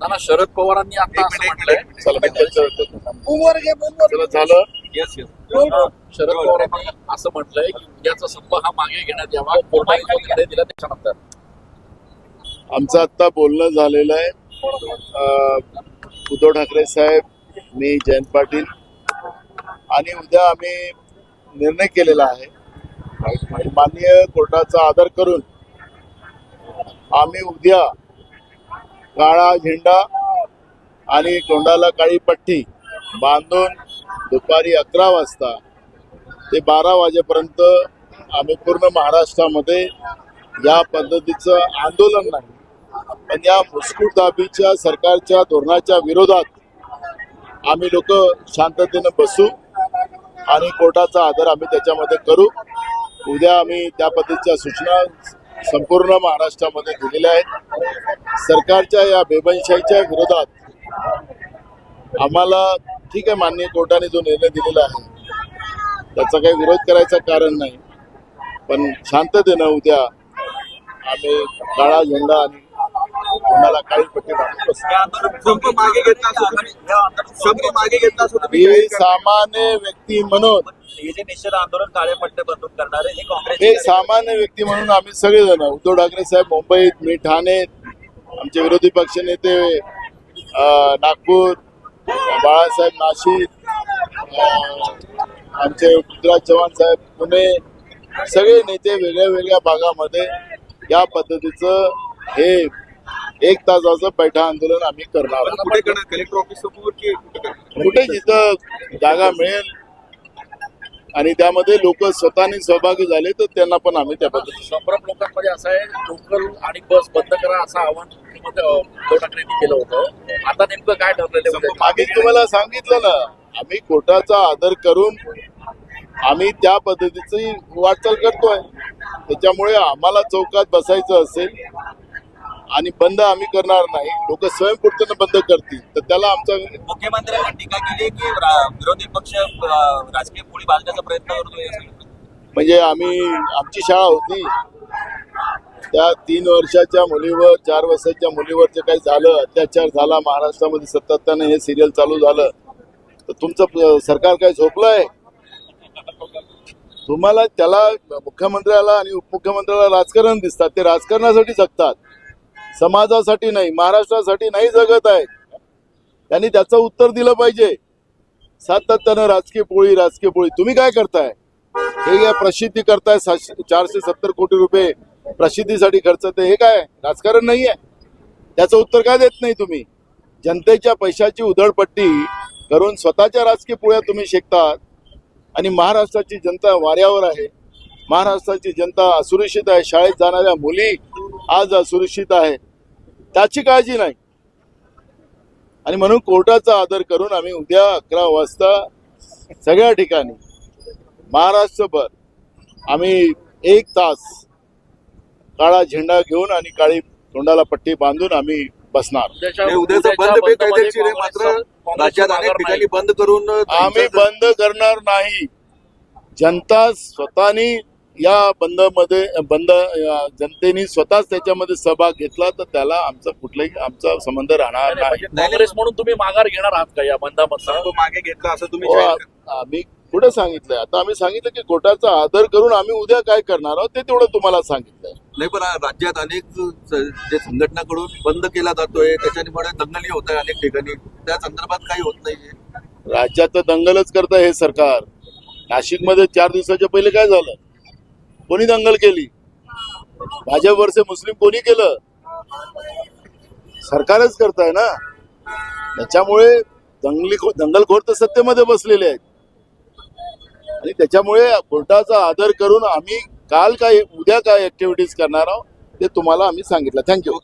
नाना शरद पवारांनी आता असं म्हटलंय. चला मी त्याच्यावर- बूमवर घे, बूमवर. चला झालं? Role, role. शरद पवारांनी असं म्हटलंय की उद्याचा संप हा मागे घेण्यात यावा. कोर्टाने जो निर्णय दिला त्याच्यानंतर. आमचं आता बोलणं झालेलं आहे. उद्धव ठाकरे साहेब मी जयंत पाटील. आणि उद्या आम्ही निर्णय केलेला आहे. माननीय कोर्टाचा आदर करून आम्ही उद्या काळा झेंडा आणि तोंडाला काळी पट्टी बांधून दुपारी अकरा वाजता ते बारा वाजेपर्यंत आम्ही पूर्ण महाराष्ट्रामध्ये या पद्धतीचं आंदोलन नाही पण या मुस्कुटदाबीच्या सरकारच्या धोरणाच्या विरोधात आम्ही लोक शांततेनं बसू आणि कोर्टाचा आदर आम्ही त्याच्यामध्ये करू. उद्या आम्ही त्या पद्धतीच्या सूचना संपूर्ण महाराष्ट्रामध्ये दिलेल्या आहेत. सरकारच्या या बेबनशाहीच्या विरोधात आम्हाला ठीक आहे माननीय कोर्टाने जो निर्णय दिलेला आहे त्याचा काही विरोध करायचं कारण नाही. पण शांततेनं उद्या आम्ही काळा झेंडा आणि कोणाला करता. सामान्य व्यक्ती म्हणून हे जे निश्चित आंदोलन काळे पट्टे करणारे हे हे सामान्य व्यक्ती म्हणून आम्ही सगळेजण उद्धव ठाकरे साहेब मुंबईत मी ठाणे आमचे विरोधी पक्ष नेते नागपूर बाळासाहेब नाशिक आमचे पृथ्वीराज चव्हाण साहेब पुणे सगळे नेते वेगळ्या वेगळ्या भागामध्ये या पद्धतीचं हे एक तासाचं बैठा आंदोलन आम्ही करणार आहोत. कुठे करणार कलेक्टर ऑफिस समोर की कुठे जिथं जागा मिळेल आणि त्यामध्ये लोक स्वतःने सहभागी झाले तर त्यांना पण आम्ही त्या पद्धतीने संभ्रम लोकांमध्ये असं आहे लोकल आणि बस बंद करा असं आवाहन मुख्यमंत्री उद्धव ठाकरेंनी केलं होतं आता नेमकं काय ठरलेलं आहे? आम्ही तुम्हाला सांगितलं ना आम्ही कोर्टाचा आदर करून आम्ही त्या पद्धतीची वाटचाल करतोय त्याच्यामुळे आम्हाला चौकात बसायचं असेल आणि बंद आम्ही करणार नाही. लोक स्वयंपूर्तीनं बंद करतील. तर त्याला आमचा मुख्यमंत्र्यांनी टीका केली की विरोधी पक्ष राजकीय पोळी बांधण्याचा प्रयत्न करतोय. म्हणजे आम्ही आमची शाळा होती. त्या तीन वर्षाच्या मुलीवर चार वर्षाच्या मुलीवर जे काही झालं अत्याचार झाला महाराष्ट्रामध्ये सातत्यानं हे सिरियल चालू झालं. तर तुमचं सरकार काय झोपलंय? तुम्हाला त्याला मुख्यमंत्र्याला आणि उपमुख्यमंत्र्याला राजकारण दिसतात. ते राजकारणासाठी जगतात. समाजासाठी नाही महाराष्ट्रासाठी नाही जगत आहे. त्यांनी त्याचं उत्तर दिलं पाहिजे. सातत्यानं राजकीय पोळी राजकीय पोळी. तुम्ही काय करताय? हे या प्रसिद्धी करताय सातशे- चारशे सत्तर कोटी रुपये प्रसिद्धीसाठी खर्च ते. हे काय? राजकारण नाही आहे. त्याचं उत्तर काय देत नाही तुम्ही? जनतेच्या पैशाची उधळपट्टी करून स्वतःच्या राजकीय पोळ्या तुम्ही शेकतात आणि महाराष्ट्राची जनता वाऱ्यावर आहे. महाराष्ट्राची जनता असुरक्षित आहे. शाळेत जाणाऱ्या मुली आज असुरक्षित आहे. त्याची काळजी नाही. आणि म्हणून कोर्टाचा आदर करून आम्ही उद्या अकरा वाजता सगळ्या ठिकाणी महाराष्ट्रभर आम्ही एक तास काळा झेंडा घेऊन आणि काळी तोंडाला पट्टी बांधून आम्ही बसणार. उद्याचं बंद बेकायदेशीर मात्र राज्यात अनेक ठिकाणी. बंद करून आम्ही बंद करणार नाही. जनता स्वतःनी या बंदमध्ये बंद जनतेने स्वतःच त्याच्यामध्ये सहभाग घेतला तर त्याला आमचा कुठलाही आमचा संबंध राहणार नाही, नाही. म्हणजे काँग्रेस म्हणून तुम्ही माघार घेणार आहात का या बंदामध्ये? मागे घेतला असं तुम्ही हो, आम्ही कुठे सांगितलंय. आता आम्ही सांगितलं की कोर्टाचा आदर करून आम्ही उद्या काय करणार आहोत ते तेवढं तुम्हाला सांगितलंय. नाही पण राज्यात अनेक जे संघटनाकडून बंद केला जातोय त्याच्यामुळे दंगली होत आहे अनेक ठिकाणी. त्या संदर्भात काही होत नाहीये. राज्यात तर दंगलच करत हे सरकार. नाशिकमध्ये चार दिवसाच्या पहिले काय झालं? कोणी दंगल केली? भाजपवरचे मुस्लिम कोणी केलं? सरकारच करताय ना? त्याच्यामुळे दंगली दंगलखोर तर सत्तेमध्ये बसलेले आहेत. आणि त्याच्यामुळे कोर्टाचा आदर करून आम्ही काल काय उद्या काय ऍक्टिव्हिटीज करणार आहोत ते तुम्हाला आम्ही सांगितलं. थँक्यू